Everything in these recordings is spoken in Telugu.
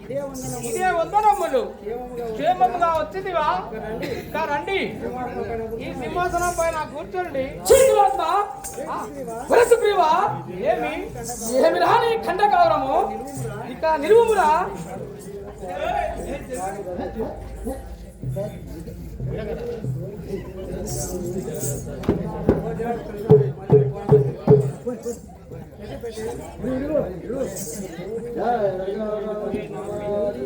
ఇదే వందనము ఇదే వందనమ్ములు క్షేమముగా వచ్చిందివా ఇంకా రండి. ఈ సింహాసనం పైన కూర్చోండి. కూర్చుని సుగ్రీవా ఏమి? ఏమి రాని ఖండకావరము ఇక నిలువుమురా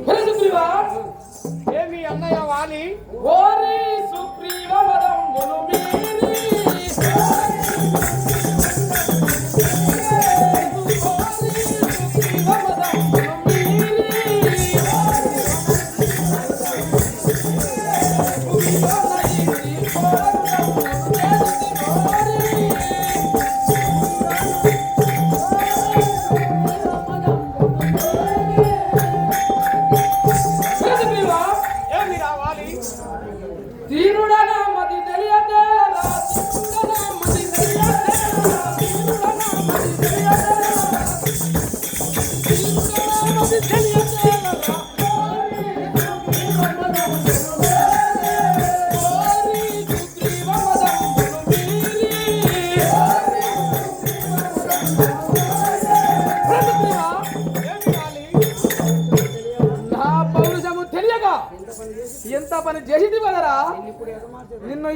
ఒరే సుగ్రీవా ఏమి అన్నయ్య వాలి ఓరి తీరుడనా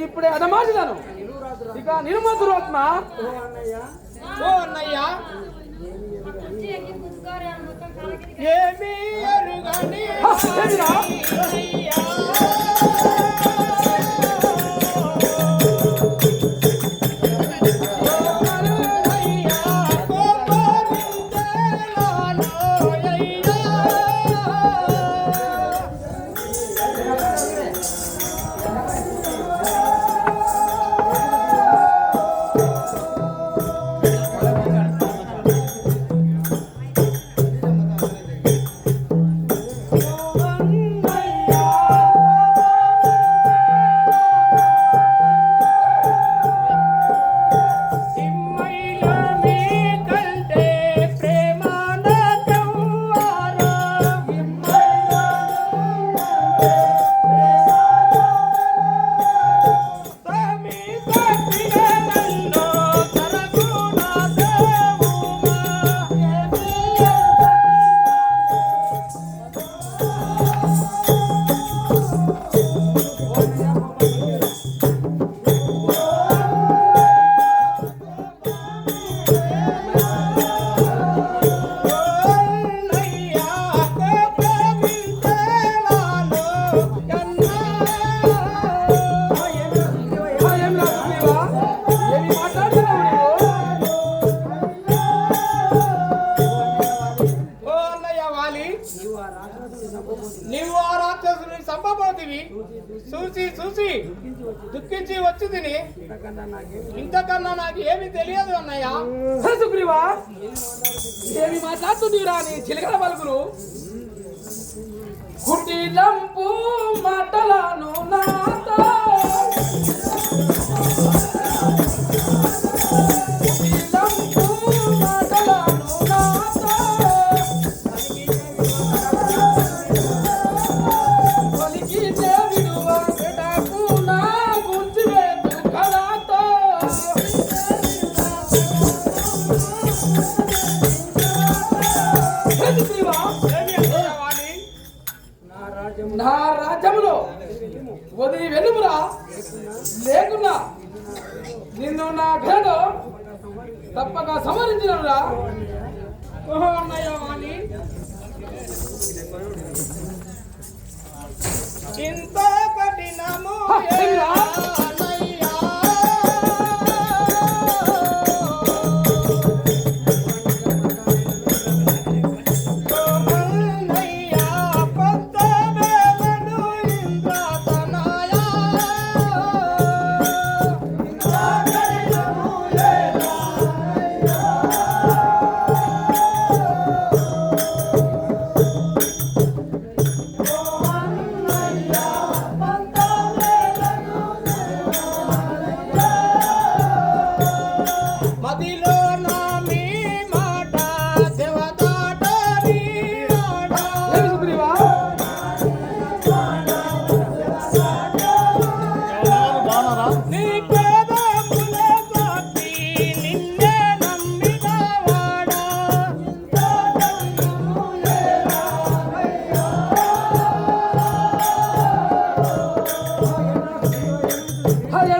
ఇప్పుడే రాదురా ఇక నిరుమధురోత్మ ఓ అన్నయ్య. ఏమి ఎరుగని దుఃఖించి వచ్చి తిని? ఇంతకన్నా ఇంతకన్నా నాకు ఏమి తెలియదు అన్నయ్య. సుగ్రీవా ఏమి మాట్లాడుతుందిరా నీ చిలకల పలుకులు? కుటిలంపు మాటలను నాతో. వదిలి వెలుమురా. లేకున్నా నిన్ను నా ఘనతో తప్పక సంహరించినరా.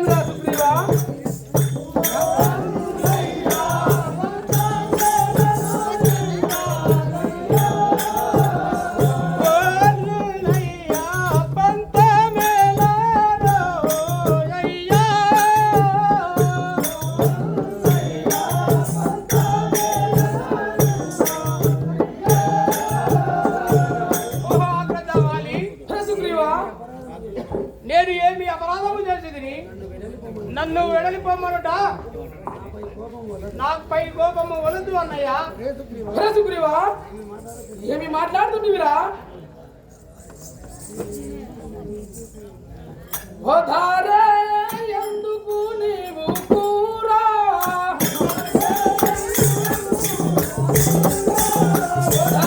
Gracias. కోపము వలదు అన్నయ్య. సుగ్రీవా ఏమి మాట్లాడుతుంటివిరా ఓధారే ఎందుకు నీవు కూరా? ఓధారే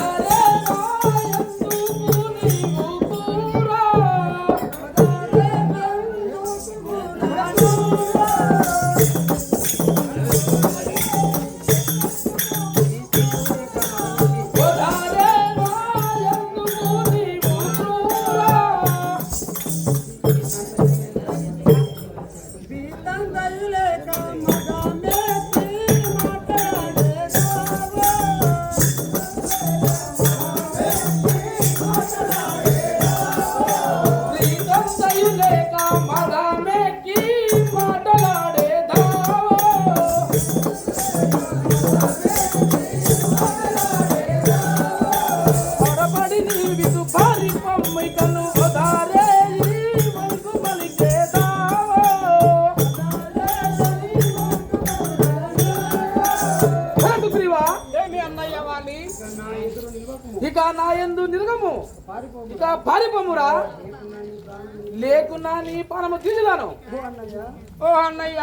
ఎందు నిరగము ఇక పారిపోమురా. లేకున్నా నీ పానము తీసులాను ఓ అన్నయ్య.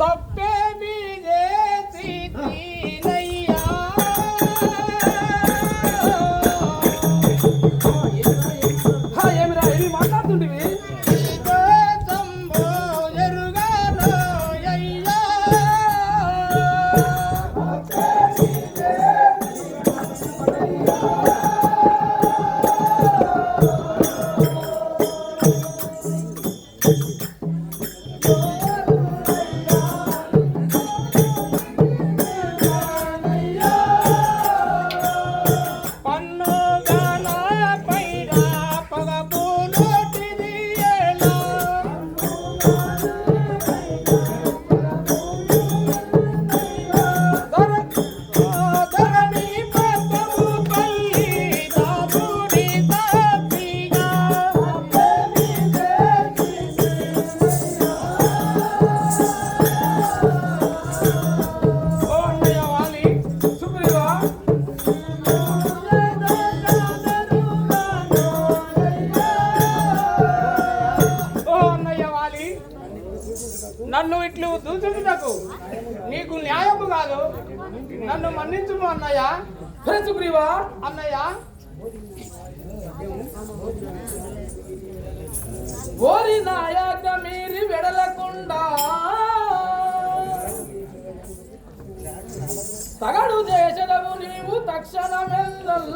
తప్పేమి చేసి దూచుటకు నీకు న్యాయము కాదు. నన్ను మన్నించుము అన్నయ్య. సుగ్రీవా. అన్నయ్య. ఓరి నాయక మీరి వెడలకుండా తగడు దేశదవు నీవు తక్షణమెల్లల్